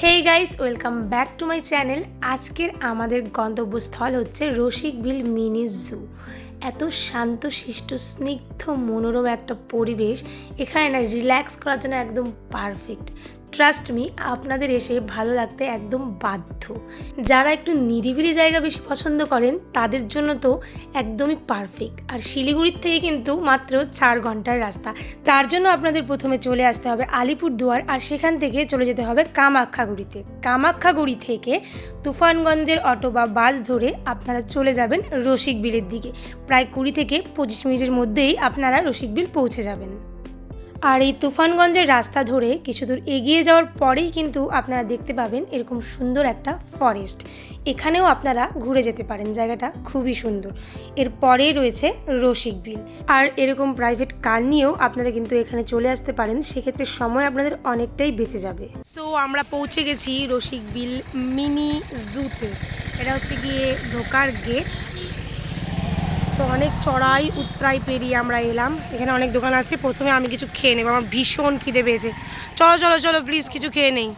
Hey guys welcome back to my channel আজকের আমাদের গন্তব্যস্থল হচ্ছে রসিকবিল মিনি জু এত শান্ত শিষ্ট স্নিগ্ধ, মনোরম একটা পরিবেশ। এখানে না রিল্যাক্স করার জন্য একদম পারফেক্ট ট্রাস্ট মি আপনাদের এসে ভালো লাগতে একদম বাধ্য। যারা একটু নিরিবিলি জায়গা বেশি পছন্দ করেন, তাদের জন্য তো একদমই পারফেক্ট আর শিলিগুড়ির থেকে কিন্তু মাত্র চার ঘণ্টার রাস্তা। তার জন্য আপনাদের প্রথমে চলে আসতে হবে আলিপুরদুয়ার আর সেখান থেকে চলে যেতে হবে কামাখ্যাগুড়িতে। কামাখ্যাগুড়ি থেকে তুফানগঞ্জের অটো বা বাস ধরে আপনারা চলে যাবেন রসিকবিলের দিকে। প্রায় কুড়ি থেকে পঁচিশ মিনিটের মধ্যেই আপনারা রসিকবিল পৌঁছে যাবেন। আর এই তুফানগঞ্জের রাস্তা ধরে কিছু দূর এগিয়ে যাওয়ার পরেই কিন্তু আপনারা দেখতে পাবেন এরকম সুন্দর একটা ফরেস্ট এখানেও আপনারা ঘুরে যেতে পারেন, জায়গাটা খুবই সুন্দর। এরপরেই রয়েছে রসিক বিল। আর এরকম প্রাইভেট কার নিয়েও আপনারা কিন্তু এখানে চলে আসতে পারেন, সেক্ষেত্রে সময় আপনাদের অনেকটাই বেঁচে যাবে। সো আমরা পৌঁছে গেছি রসিক বিল মিনি জুতে এটা হচ্ছে গিয়ে ঢোকার গেট তো অনেক চড়াই উত্তরাই পেরিয়ে আমরা এলাম। এখানে অনেক দোকান আছে। প্রথমে আমি কিছু খেয়ে নেব। আমার ভীষণ খিদে পেয়েছে। চলো চলো চলো প্লিজ কিছু খেয়ে নেই।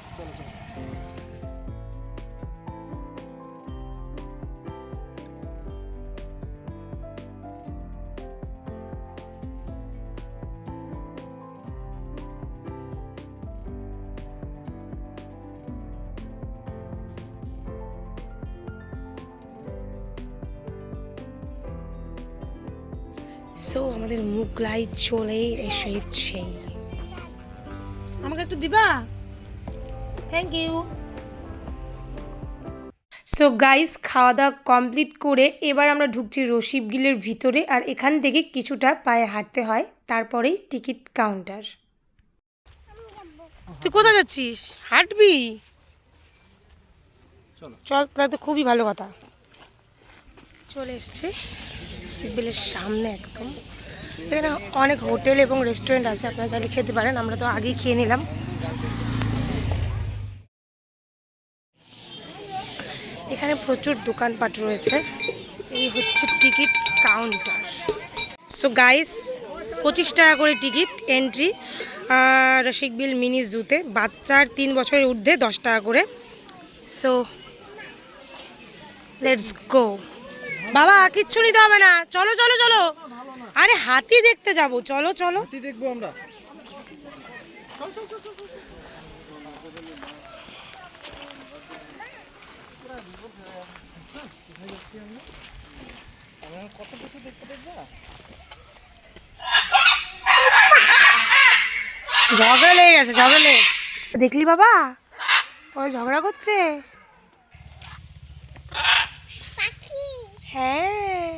সো আমাদের মুগলাই চলে এসেছে আমাকে একটু দিবা? থ্যাংক ইউ সো গাইস খাওয়া দাওয়া কমপ্লিট করে এবার আমরা ঢুকছি রসিবগিলের ভিতরে আর এখান থেকে কিছুটা পায়ে হাঁটতে হয় তারপরেই টিকিট কাউন্টার। তুই কোথায় যাচ্ছিস? হাঁটবি? চল তাহলে তো খুবই ভালো কথা। চলে এসছে। সিভিলের সামনে একদম। এখানে অনেক হোটেল এবং রেস্টুরেন্ট আছে, আপনারা চাইলে খেতে পারেন, আমরা তো আগেই খেয়ে নিলাম। এখানে প্রচুর দোকানপাট রয়েছে, এই হচ্ছে টিকিট কাউন্টার। সো গাইস পঁচিশ টাকা করে টিকিট এন্ট্রি রসিকবিল মিনি জুতে, বাচ্চার তিন বছরের ঊর্ধ্বে দশ টাকা করে। সো লেটস গো বাবা কিচ্ছু নিতে হবে না। চলো চলো চলো। আরে হাতি দেখতে যাব। চলো চলো। হাতি দেখব আমরা। ঝগড়া লেগে গেছে ঝগড়া লেগে দেখলি বাবা? ওই ঝগড়া করছে। হ্যাঁ।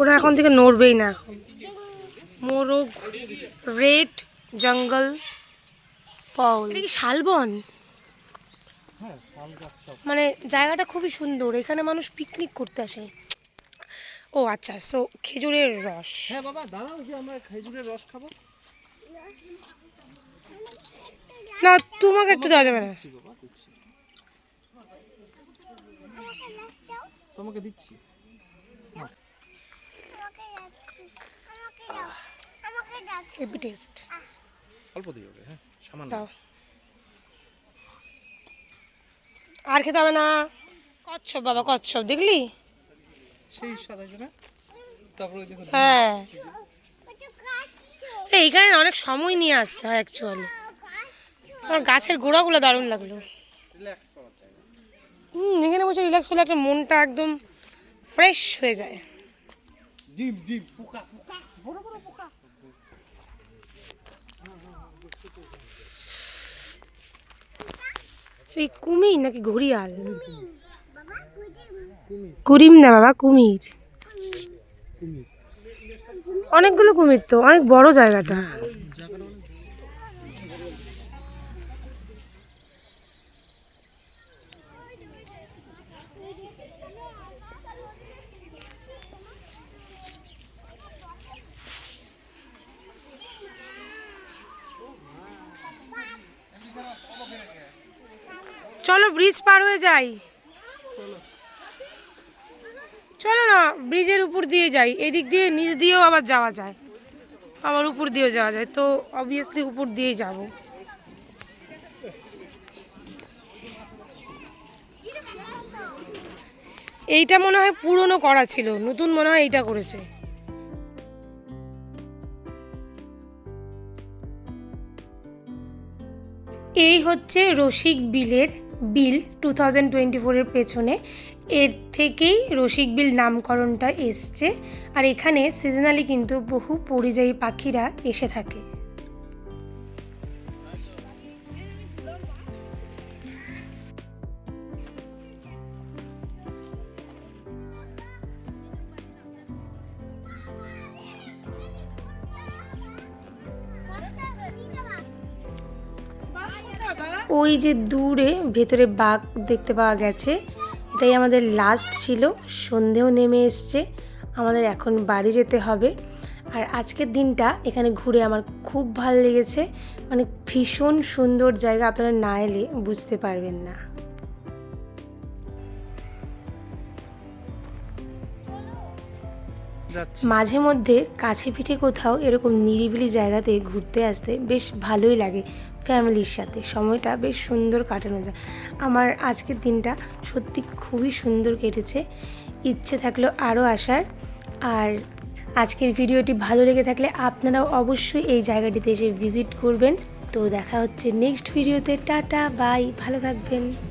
ওরা এখন থেকে নড়বেই না। এখন মোরগ রেড জঙ্গল ফল। এটা কি শালবন? হ্যাঁ মানে জায়গাটা খুবই সুন্দর এখানে মানুষ পিকনিক করতে আসে। ও আচ্ছা সো খেজুরের রস। হ্যাঁ বাবা দাঁড়াও যে আমরা খেজুরের রস খাব। না তোমাকে একটু দেওয়া যাবে না। তোমাকে দিচ্ছি। হেভি টেস্ট অল্প দিয়ে হবে হ্যাঁ সামান্য। আর খেতে হবে না। কচ্ছপ বাবা কচ্ছপ দেখলি? সেই না তারপরে ওই দেখো হ্যাঁ। এইখানে অনেক সময় নিয়ে আসতে হয় অ্যাকচুয়ালি আমার গাছের গোড়াগুলো দারুণ লাগল। রিল্যাক্স হুম এখানে বসে রিল্যাক্স করলে একটা মনটা একদম ফ্রেশ হয়ে যায়। ডিম ডিম পোকা পোকা বড় বড় পোকা। এই কুমির নাকি ঘড়িয়াল? কুরিম না বাবা, কুমির। অনেকগুলো কুমির তো, অনেক বড় জায়গাটা। চলো ব্রিজ পার হয়ে যাই চলো না ব্রিজের উপর দিয়ে যাই, এদিক দিয়ে নিচ দিয়েও আবার যাওয়া যায়। আবার উপর দিয়েও যাওয়া যায়, তো অবভিয়াসলি উপর দিয়েই যাব। এইটা মনে হয় পুরনো করা ছিল, নতুন মনে হয় এইটা করেছে। এই হচ্ছে রসিক বিলের বিল টু থাউজেন্ড টোয়েন্টি ফোরের পেছনে, এর থেকেই রসিক বিল নামকরণটা এসছে। আর এখানে সিজনালি কিন্তু বহু পরিযায়ী পাখিরা এসে থাকে। ওই যে দূরে ভেতরে বাঘ দেখতে পাওয়া গেছে। এটাই আমাদের লাস্ট ছিল। সন্ধেও নেমে এসছে। আমাদের এখন বাড়ি যেতে হবে। আর আজকের দিনটা এখানে ঘুরে আমার খুব ভালো লেগেছে। মানে ভীষণ সুন্দর জায়গা আপনারা না এলে বুঝতে পারবেন না। মাঝে মধ্যে কাছে পিঠে কোথাও এরকম নিরিবিলি জায়গাতে ঘুরতে আসতে বেশ ভালোই লাগে। ফ্যামিলির সাথে। সময়টা বেশ সুন্দর কাটানো যায়। আমার আজকের দিনটা সত্যি খুবই সুন্দর কেটেছে। ইচ্ছে থাকল আরও আসার। আর আজকের ভিডিওটি ভালো লেগে থাকলে আপনারাও অবশ্যই এই জায়গাটিতে এসে ভিজিট করবেন। তো দেখা হচ্ছে নেক্সট ভিডিওতে। টাটা, বাই, ভালো থাকবেন।